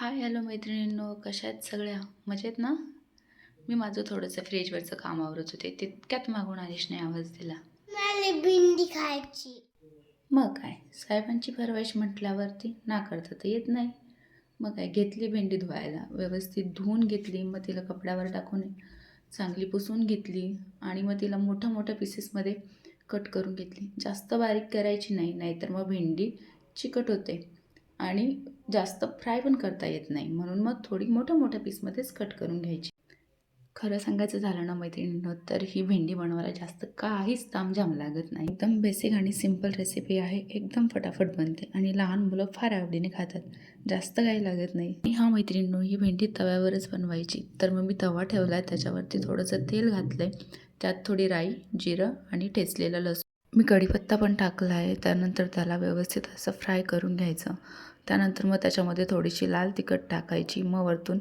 Hi hello मैत्रिणींनो कशा आहेत सगळ्या? मजेत ना? मी माझं थोडंसं फ्रीजवरचं काम आवरत होते. तितक्यात मागून आलिशने आवाज दिला. भेंडी खायची. मग काय? साहेबांची फरवाईश म्हटल्यावरती ना करता तर येत नाही. मग काय? घेतली भेंडी धुवायला. व्यवस्थित धुवून घेतली. मग तिला कपड्यावर टाकून चांगली पुसून घेतली. आणि मग तिला मोठ्या मोठ्या पीसेसमध्ये कट करून घेतली. जास्त बारीक करायची नाही नाहीतर मग भेंडी चिकट होते. आणि जास्त फ्राय पण करता येत नाही. म्हणून मग थोडी मोठ्या मोठ्या पीसमध्येच कट करून घ्यायची. खरं सांगायचं झालं ना मैत्रिणींनो तर ही भेंडी बनवायला जास्त काहीच तामझाम लागत नाही. एकदम बेसिक आणि सिंपल रेसिपी आहे. एकदम फटाफट बनते आणि लहान मुलं फार आवडीने खातात. जास्त काही लागत नाही. आणि हा मैत्रिणींनो ही भेंडी तव्यावरच बनवायची. तर मग मी तवा ठेवला आहे त्याच्यावरती थोडंसं तेल घातलं आहे त्यात थोडी राई जिरं आणि ठेचलेलं लसूण. मी कढीपत्ता पण टाकला आहे. त्यानंतर त्याला व्यवस्थित असं फ्राय करून घ्यायचं. त्यानंतर मग त्याच्यामध्ये थोडीशी लाल तिखट टाकायची मग वरतून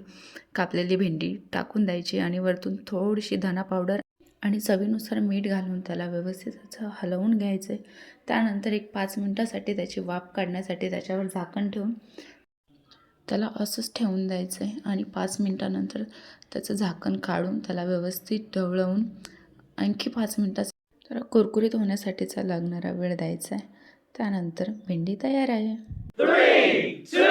कापलेली भेंडी टाकून द्यायची आणि वरतून थोडीशी धना पावडर आणि चवीनुसार मीठ घालून त्याला व्यवस्थित असं हलवून घ्यायचं. आहे त्यानंतर एक पाच मिनटासाठी त्याची वाफ काढण्यासाठी त्याच्यावर झाकण ठेवून त्याला असंच ठेवून द्यायचं आहे आणि पाच मिनटानंतर त्याचं झाकण काढून त्याला व्यवस्थित ढवळवून आणखी पाच मिनटाचा तर कुरकुरीत होण्यासाठीचा लागणारा वेळ द्यायचा आहे. त्यानंतर भेंडी तयार आहे. three, two.